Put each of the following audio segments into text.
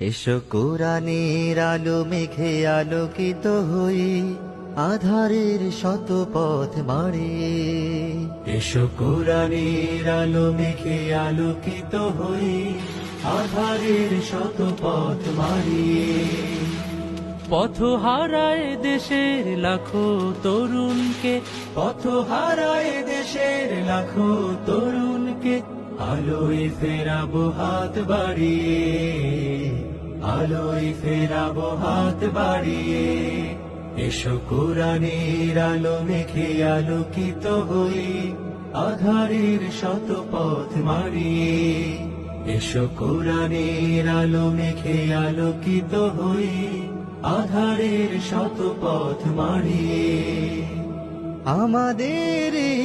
এসো কোরআনের আলো মেঘে আলোকিত হই আধারের শত পথ মারে এসো কোরআনের আলো মেঘে আলোকিত হই আধারের শত পথ মারিয়ে পথ হারায় দেশের লাখো তরুণকে পথ হারায় দেশের লাখো তরুণকে আলোয় ফেরাবো হাত বাড়িয়ে, আলোয় ফেরাবো হাত বাড়িয়ে। এসো কোরআনের আলো মেখে আলোকিত হই, আধারের শত পথ মারিয়ে এসো কোরআনের আলো মেখে আলোকিত হই, আধারের শত পথ মারিয়ে আমাদের এই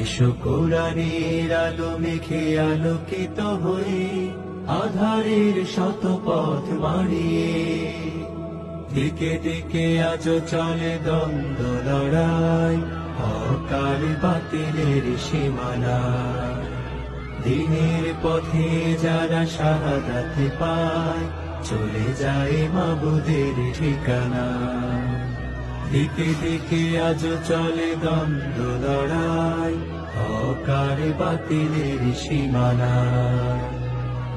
এসো কোরআনের আলো মেখে আলোকিত হয়ে আধারের শত পথ মারিয়ে দিকে দিকে আজ চলে দ্বন্দ্ব লড়াই, অকাল বাতিলের সীমানা দিনের পথে যারা শাহাদাতে পায়, চলে যায় মাবুদের ঠিকানা দিকে দিকে আজ চলে দ্বন্দ্ব অকার বাতিলের সীমানা।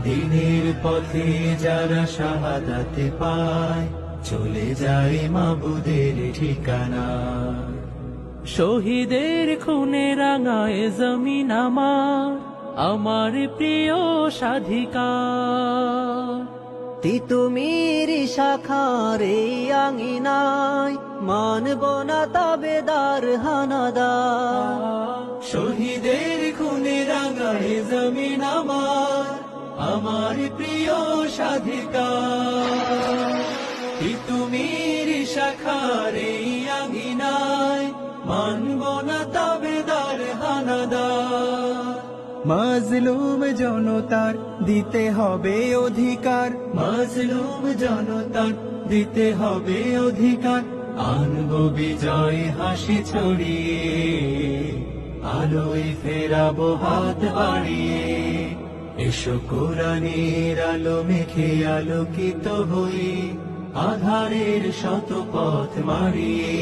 দিনের পথে যারা শাহাদাতে পায়, চলে যায় মাবুদের ঠিকানা। শহীদের খুনে রাঙায় জমিন আমার আমার প্রিয় স্বাধিকার। তিতুমির শাখার এই আঙিনায় মানব না তাবেদার হানাদার শহীদের খুনে রাঙায় জমিন আমার আমার প্রিয় স্বাধিকার তিতুমির শাখার এই আঙিনায় মানব না তাবেদার হানাদার মাজলুম জনতার দিতে হবে অধিকার, মাজলুম জনতার দিতে হবে অধিকার। আনব বিজয় হাসি ছড়িয়ে। আলোয় ফেরাবো হাত বাড়িয়ে। এসো কোরআনের আলো মেখে আলোকিত হই আধারের শত পথ মারিয়ে